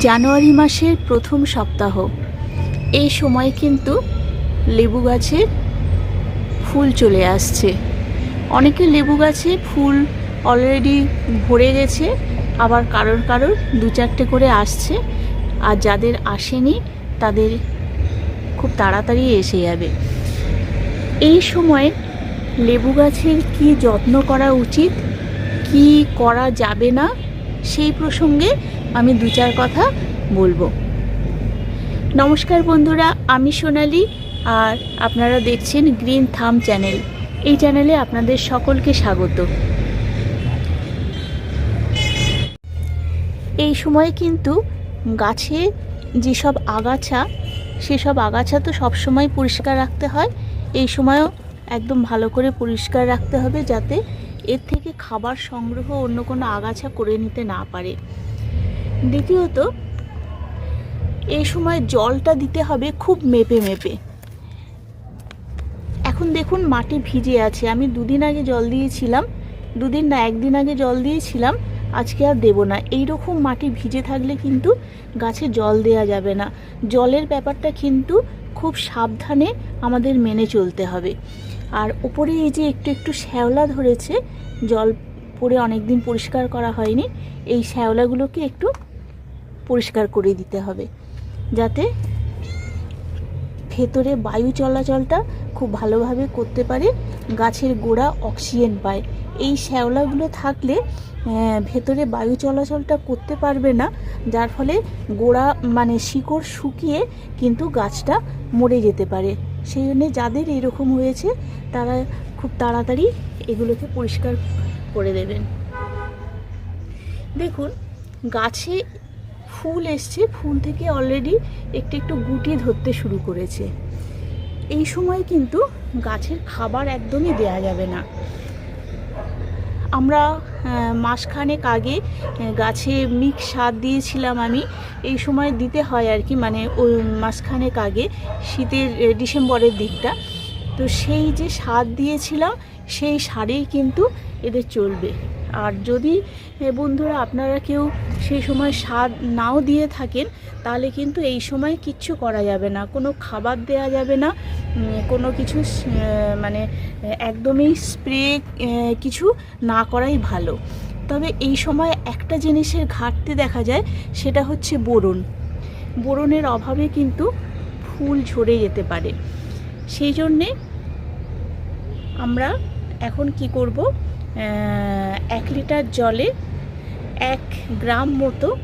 জানুয়ারি মাসের প্রথম সপ্তাহ। এই সময় কিন্তু লেবু গাছের ফুল চলে আসছে। অনেকে লেবু গাছে ফুল অলরেডি ভরে গেছে, আবার কারোর কারোর দু চারটে করে আসছে, আর যাদের আসেনি তাদের খুব তাড়াতাড়ি এসে যাবে। এই সময় লেবু গাছের কি যত্ন করা উচিত, কি করা যাবে না, সেই প্রসঙ্গে আমি দু চার কথা বলব। নমস্কার বন্ধুরা, আমি সোনালি আর আপনারা দেখছেন গ্রিন থাম চ্যানেল। এই চ্যানেলে আপনাদের সকলকে স্বাগত। এই সময় কিন্তু গাছে যেসব আগাছা, সেসব আগাছা তো সবসময় পরিষ্কার রাখতে হয়। এই সময়ও একদম ভালো করে পরিষ্কার রাখতে হবে যাতে এর থেকে খাবার সংগ্রহ অন্য কোনো আগাছা করে নিতে না পারে। দ্বিতীয়ত, এই সময় জলটা দিতে হবে খুব মেপে মেপে। এখন দেখুন মাটি ভিজে আছে। আমি দুদিন আগে জল দিয়েছিলাম, দুদিন না, একদিন আগে জল দিয়েছিলাম, আজকে আর দেবো না। এই রকম মাটি ভিজে থাকলে কিন্তু গাছে জল দেওয়া যাবে না। জলের ব্যাপারটা কিন্তু খুব সাবধানে আমাদের মেনে চলতে হবে। আর উপরে এই যে একটু একটু শ্যাওলা ধরেছে, জল পরে অনেক দিন পরিষ্কার করা হয়নি, এই শ্যাওলাগুলোকে একটু পরিষ্কার করে দিতে হবে। যাতে ভেতরে বায়ু চলাচলটা খুব ভালোভাবে করতে পারে, গাছের গোড়া অক্সিজেন পায়। এই শ্যাওলাগুলো থাকলে ভেতরে বায়ু চলাচলটা করতে পারবে না, যার ফলে গোড়া মানে শিকড় শুকিয়ে কিন্তু গাছটা মরে যেতে পারে। সেই জন্যে যাদের এরকম হয়েছে, তারা খুব তাড়াতাড়ি এগুলোকে পরিষ্কার করে দেবেন। দেখুন, গাছে ফুল এসছে, ফুল থেকে অলরেডি একটু একটু গুটি ধরতে শুরু করেছে। এই সময় কিন্তু গাছের খাবার একদমই দেয়া যাবে না। আমরা মাসখানেক আগে গাছে মিক্স সার দিয়েছিলাম আমি। এই সময় দিতে হয় আর কি মানে ওই মাসখানেক আগে, শীতের ডিসেম্বরের দিকটা। তো সেই যে সার দিয়েছিলাম, সেই সারেই কিন্তু এদের চলবে। আর যদি বন্ধুরা আপনারা কেউ সেই সময় স্বাদ নাও দিয়ে থাকেন, তাহলে কিন্তু এই সময় কিচ্ছু করা যাবে না। কোনো খাবার দেয়া যাবে না। কোনো কিছু মানে একদমই স্প্রে কিছু না করাই ভালো। তবে এই সময় একটা জিনিসের ঘাটতি দেখা যায়, সেটা হচ্ছে বোরন। বোরনের অভাবে কিন্তু ফুল ঝরে যেতে পারে। সেই জন্যে আমরা এখন কি করব এক লিটার জলে এক গ্রাম মতো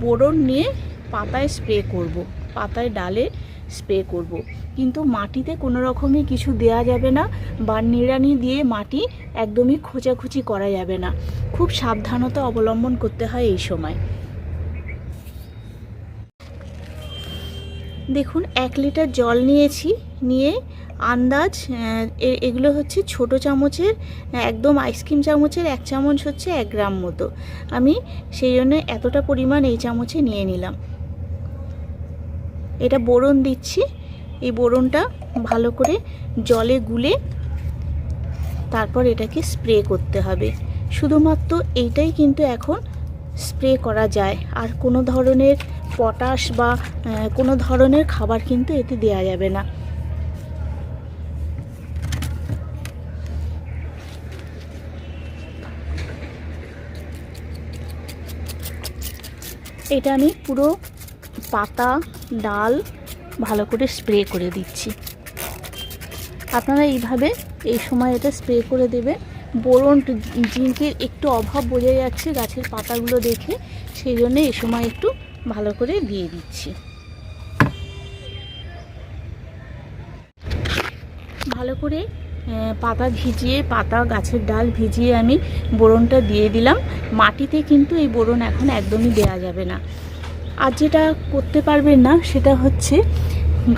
বোরন নিয়ে পাতায় স্প্রে করব, পাতায় ডালে স্প্রে করব। কিন্তু মাটিতে কোনো রকমই কিছু দেয়া যাবে না বা নিড়ানি দিয়ে মাটি একদমই খোঁচাখুচি করা যাবে না। খুব সাবধানতা অবলম্বন করতে হয় এই সময়। দেখুন, এক লিটার জল নিয়েছি। নিয়ে আন্দাজ এগুলো হচ্ছে ছোট চামচের, একদম আইসক্রিম চামচের এক চামচ হচ্ছে এক গ্রাম মতো। আমি সেই জন্য এতটা পরিমাণ এই চামচে নিয়ে নিলাম। এটা বোরন দিচ্ছি। এই বোরনটা ভালো করে জলে গুলে তারপর এটাকে স্প্রে করতে হবে। শুধুমাত্র এইটাই কিন্তু এখন স্প্রে করা যায়। আর কোনো ধরনের পটাশ বা কোনো ধরনের খাবার কিন্তু এতে দেওয়া যাবে না। এটা আমি পুরো পাতা, ডাল ভালো করে স্প্রে করে দিচ্ছি। আপনারা এইভাবে এই সময় এটা স্প্রে করে দেবে বোরন জিঙ্কের একটু অভাব বোঝা যাচ্ছে গাছের পাতাগুলো দেখে, সেই জন্য এই সময় একটু ভালো করে দিয়ে দিচ্ছি। ভালো করে পাতা ভিজিয়ে, পাতা গাছের ডাল ভিজিয়ে আমি বোরনটা দিয়ে দিলাম। মাটিতে কিন্তু এই বোরন এখন একদমই দেয়া যাবে না। আর যেটা করতে পারবেন না, সেটা হচ্ছে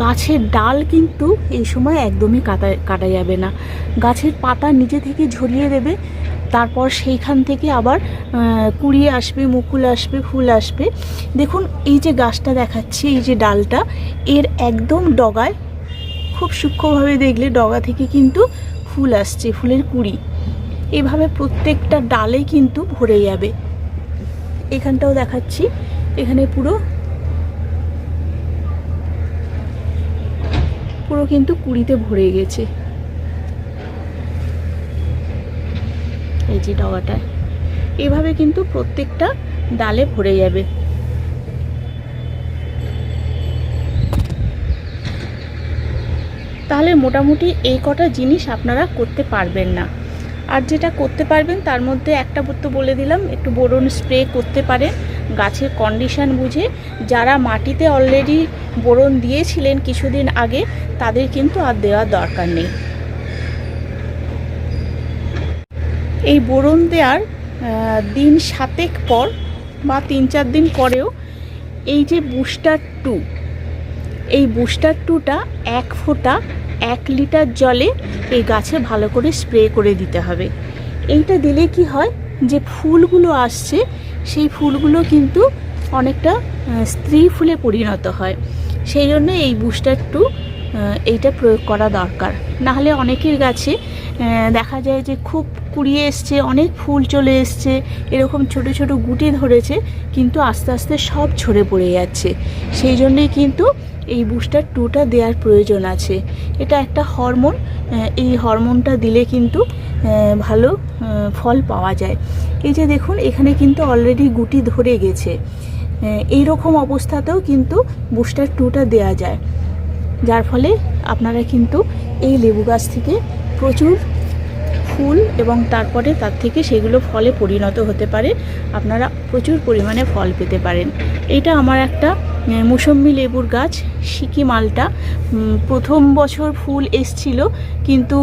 গাছের ডাল কিন্তু এই সময় একদমই কাটা কাটা যাবে না। গাছের পাতা নিজে থেকে ঝরিয়ে দেবে, তারপর সেইখান থেকে আবার কুড়িয়ে আসবে, মুকুল আসবে, ফুল আসবে। দেখুন, এই যে গাছটা দেখাচ্ছি, এই যে ডালটা, এর একদম ডগায় খুব সূক্ষ্মভাবে দেখলে ডগা থেকে কিন্তু ফুল আসছে, ফুলের কুড়ি। এভাবে প্রত্যেকটা ডালে কিন্তু ভরে যাবে। এখানটাও দেখাচ্ছি। এখানে পুরো পুরো কিন্তু কুড়িতে ভরে গেছে। এই যে ডগাটায় এভাবে কিন্তু প্রত্যেকটা ডালে ভরে যাবে। তাহলে মোটামুটি এই কটা জিনিস আপনারা করতে পারবেন না। আর যেটা করতে পারবেন তার মধ্যে একটা তো বলে দিলাম, একটু বোরন স্প্রে করতে পারেন গাছের কন্ডিশান বুঝে। যারা মাটিতে অলরেডি বোরন দিয়েছিলেন কিছুদিন আগে, তাদের কিন্তু আর দেওয়ার দরকার নেই। এই বোরন দেওয়ার দিন সাতেক পর বা তিন চার দিন পরেও এই যে বুস্টার টু এই বুস্টার টুটা এক ফোঁটা এক লিটার জলে এই গাছে ভালো করে স্প্রে করে দিতে হবে। এইটা দিলে কি হয় যে ফুলগুলো আসছে, সেই ফুলগুলো কিন্তু অনেকটা স্ত্রী ফুলে পরিণত হয়। সেই জন্য এই বুস্টার টু এইটা প্রয়োগ করা দরকার। নাহলে অনেকের গাছে দেখা যায় যে খুব কুড়িয়ে এসছে, অনেক ফুল চলে এসছে, এরকম ছোট ছোট গুটি ধরেছে, কিন্তু আস্তে আস্তে সব ঝরে পড়ে যাচ্ছে। সেই জন্যেই কিন্তু এই বুস্টার টুটা দেওয়ার প্রয়োজন আছে। এটা একটা হরমোন এই হরমোনটা দিলে কিন্তু ভালো ফল পাওয়া যায়। এই যে দেখুন, এখানে কিন্তু অলরেডি গুটি ধরে গেছে। এই রকম অবস্থাতেও কিন্তু বুস্টার টুটা দেওয়া যায়। যার ফলে আপনারা কিন্তু এই লেবু গাছ থেকে প্রচুর ফুল এবং তারপরে তার থেকে সেগুলো ফলে পরিণত হতে পারে। আপনারা প্রচুর পরিমাণে ফল পেতে পারেন। এটা আমার একটা মুসম্বি লেবুর গাছ, সিকি মালটা। প্রথম বছর ফুল এসছিল, কিন্তু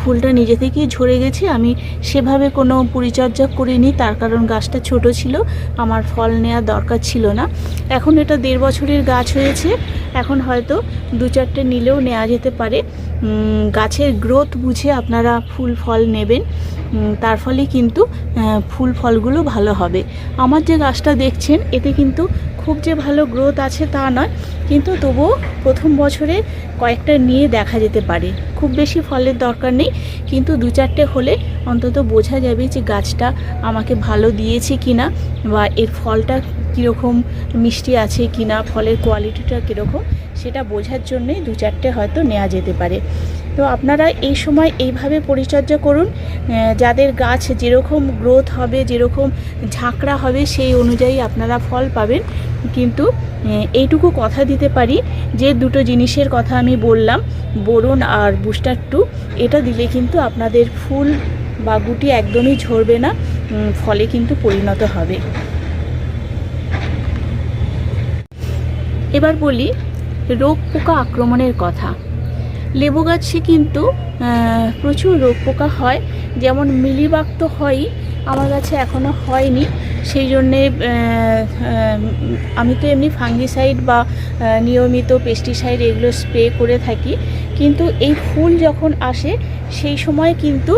ফুলটা নিজে থেকেই ঝরে গেছে। আমি সেভাবে কোনো পরিচর্যা করিনি, তার কারণ গাছটা ছোট ছিল, আমার ফল নেওয়ার দরকার ছিল না। এখন এটা দেড় বছরের গাছ হয়েছে, এখন হয়তো দু চারটে নিলেও নেওয়া যেতে পারে। গাছের গ্রোথ বুঝে আপনারা ফুল ফল নেবেন। তার ফলে কিন্তু ফুল ফলগুলো ভালো হবে। আমার যে গাছটা দেখছেন, এতে কিন্তু খুব যে ভালো গ্রোথ আছে তা নয়, কিন্তু তবুও প্রথম বছরে কয়েকটা নিয়ে দেখা যেতে পারে। খুব বেশি ফলের দরকার নেই, কিন্তু দু চারটে হলে অন্তত বোঝা যাবে যে গাছটা আমাকে ভালো দিয়েছে কিনা বা এর ফলটা কীরকম মিষ্টি আছে কিনা, ফলের কোয়ালিটিটা কীরকম, সেটা বোঝার জন্যই দু চারটে হয়তো নেওয়া যেতে পারে। তো আপনারা এই সময় এইভাবে পরিচর্যা করুন যাদের গাছ যেরকম গ্রোথ হবে, যেরকম ঝাঁকড়া হবে, সেই অনুযায়ী আপনারা ফল পাবেন। কিন্তু এইটুকু কথা দিতে পারি, যে দুটো জিনিসের কথা আমি বললাম, বোরন আর বুস্টার টু এটা দিলে কিন্তু আপনাদের ফুল বা গুটি একদমই ঝরবে না ফলে কিন্তু পরিণত হবে। এবার বলি, রোগ পোকা আক্রমণের কথা। লেবু গাছে কিন্তু প্রচুর রোগ পোকা হয়। যেমন মিলিবাগ তো হয়ই, আমার কাছে এখনও হয়নি। সেই জন্যে আমি তো এমনি ফাঙ্গিসাইড বা নিয়মিত পেস্টিসাইড এগুলো স্প্রে করে থাকি। কিন্তু এই ফুল যখন আসে, সেই সময় কিন্তু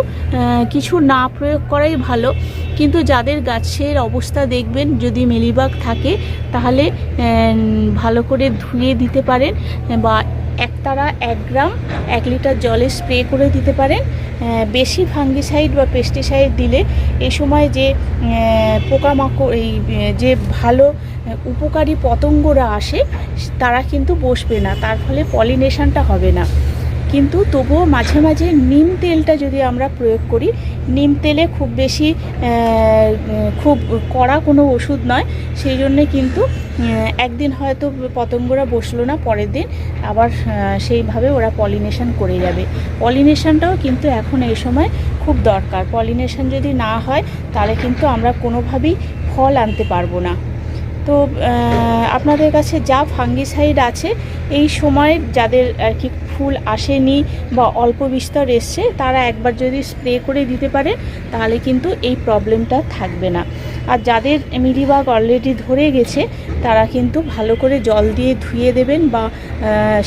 কিছু না প্রয়োগ করাই ভালো। কিন্তু যাদের গাছের অবস্থা দেখবেন, যদি মিলিবাগ থাকে, তাহলে ভালো করে ধুয়ে দিতে পারেন, বা একতারা এক গ্রাম, এক লিটার জলে স্প্রে করে দিতে পারেন। বেশি ফাঙ্গিসাইড বা পেস্টিসাইড দিলে এ সময় যে পোকামাকড়, এই যে ভালো উপকারী পতঙ্গরা আসে, তারা কিন্তু বসবে না। তার ফলে পলিনেশনটা হবে না। কিন্তু তবুও মাঝে মাঝে নিম তেলটা যদি আমরা প্রয়োগ করি, নিম তেলে খুব বেশি খুব কড়া কোনো ওষুধ নয়, সেই জন্যে কিন্তু একদিন হয়তো পতঙ্গরা বসল না, পরের দিন আবার সেইভাবে ওরা পলিনেশন করে যাবে। পলিনেশনটাও কিন্তু এখন এই সময় খুব দরকার। পলিনেশন যদি না হয়, তাহলে কিন্তু আমরা কোনোভাবেই ফল আনতে পারব না। তো আপনাদের কাছে যা ফাঙ্গিসাইড আছে, এই সময় যাদের আর কি ফুল আসেনি বা অল্প বিস্তর এসছে, তারা একবার যদি স্প্রে করে দিতে পারে, তাহলে কিন্তু এই প্রবলেমটা থাকবে না। আর যাদের মিলিবাগ অলরেডি ধরে গেছে, তারা কিন্তু ভালো করে জল দিয়ে ধুয়ে দেবেন বা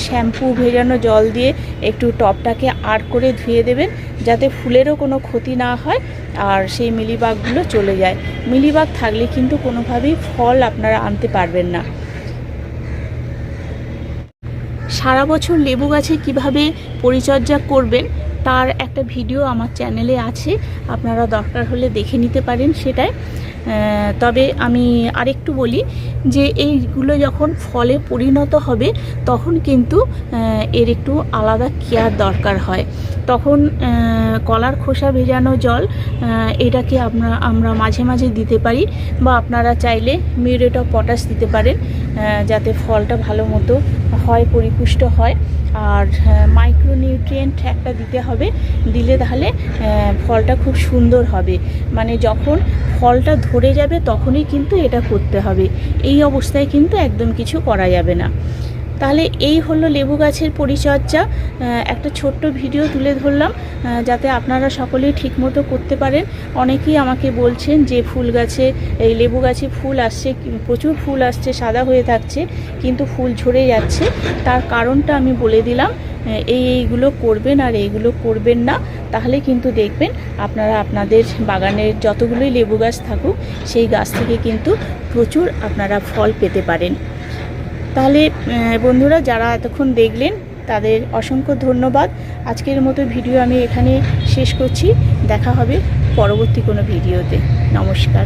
শ্যাম্পু ভেজানো জল দিয়ে একটু টপটাকে আড় করে ধুয়ে দেবেন, যাতে ফুলেরও কোনো ক্ষতি না হয় আর সেই মিলিবাগগুলো চলে যায়। মিলিবাগ থাকলে কিন্তু কোনোভাবেই ফল আপনারা আনতে পারবেন না। সারা বছর লেবু গাছে কীভাবে পরিচর্যা করবেন, তার একটা ভিডিও আমার চ্যানেলে আছে, আপনারা দরকার হলে দেখে নিতে পারেন সেটাই। তবে আমি আরেকটু বলি যে এইগুলো যখন ফলে পরিণত হবে, তখন কিন্তু এর একটু আলাদা কেয়ার দরকার হয়। তখন কলার খোসা ভেজানো জল এটাকে আমরা আমরা মাঝে মাঝে দিতে পারি বা আপনারা চাইলে মিউরেট অফ পটাশ দিতে পারেন। যাতে ফলটা ভালো মতো হয়, পরিপুষ্ট হয়। আর মাইক্রোনিউট্রিয়েন্ট একটা দিতে হবে, দিলে তাহলে ফলটা খুব সুন্দর হবে। মানে যখন ফলটা ধরে যাবে, তখনই কিন্তু এটা করতে হবে। এই অবস্থায় কিন্তু একদম কিছু করা যাবে না। তাহলে এই হলো লেবু গাছের পরিচর্যা। একটা ছোট্ট ভিডিও তুলে ধরলাম যাতে আপনারা সকলেই ঠিকমতো করতে পারেন। অনেকেই আমাকে বলছেন যে ফুল গাছে, এই লেবু গাছে ফুল আসছে, প্রচুর ফুল আসছে, সাদা হয়ে থাকছে, কিন্তু ফুল ঝরে যাচ্ছে। তার কারণটা আমি বলে দিলাম এই এইগুলো করবেন আর এইগুলো করবেন না। তাহলে কিন্তু দেখবেন আপনারা আপনাদের বাগানের যতগুলোই লেবু গাছ থাকুক, সেই গাছ থেকে কিন্তু প্রচুর আপনারা ফল পেতে পারেন। তাহলে বন্ধুরা যারা এতক্ষণ দেখলেন, তাদের অসংখ্য ধন্যবাদ। আজকের মতো ভিডিও আমি এখানে শেষ করছি। দেখা হবে পরবর্তী কোনো ভিডিওতে। নমস্কার।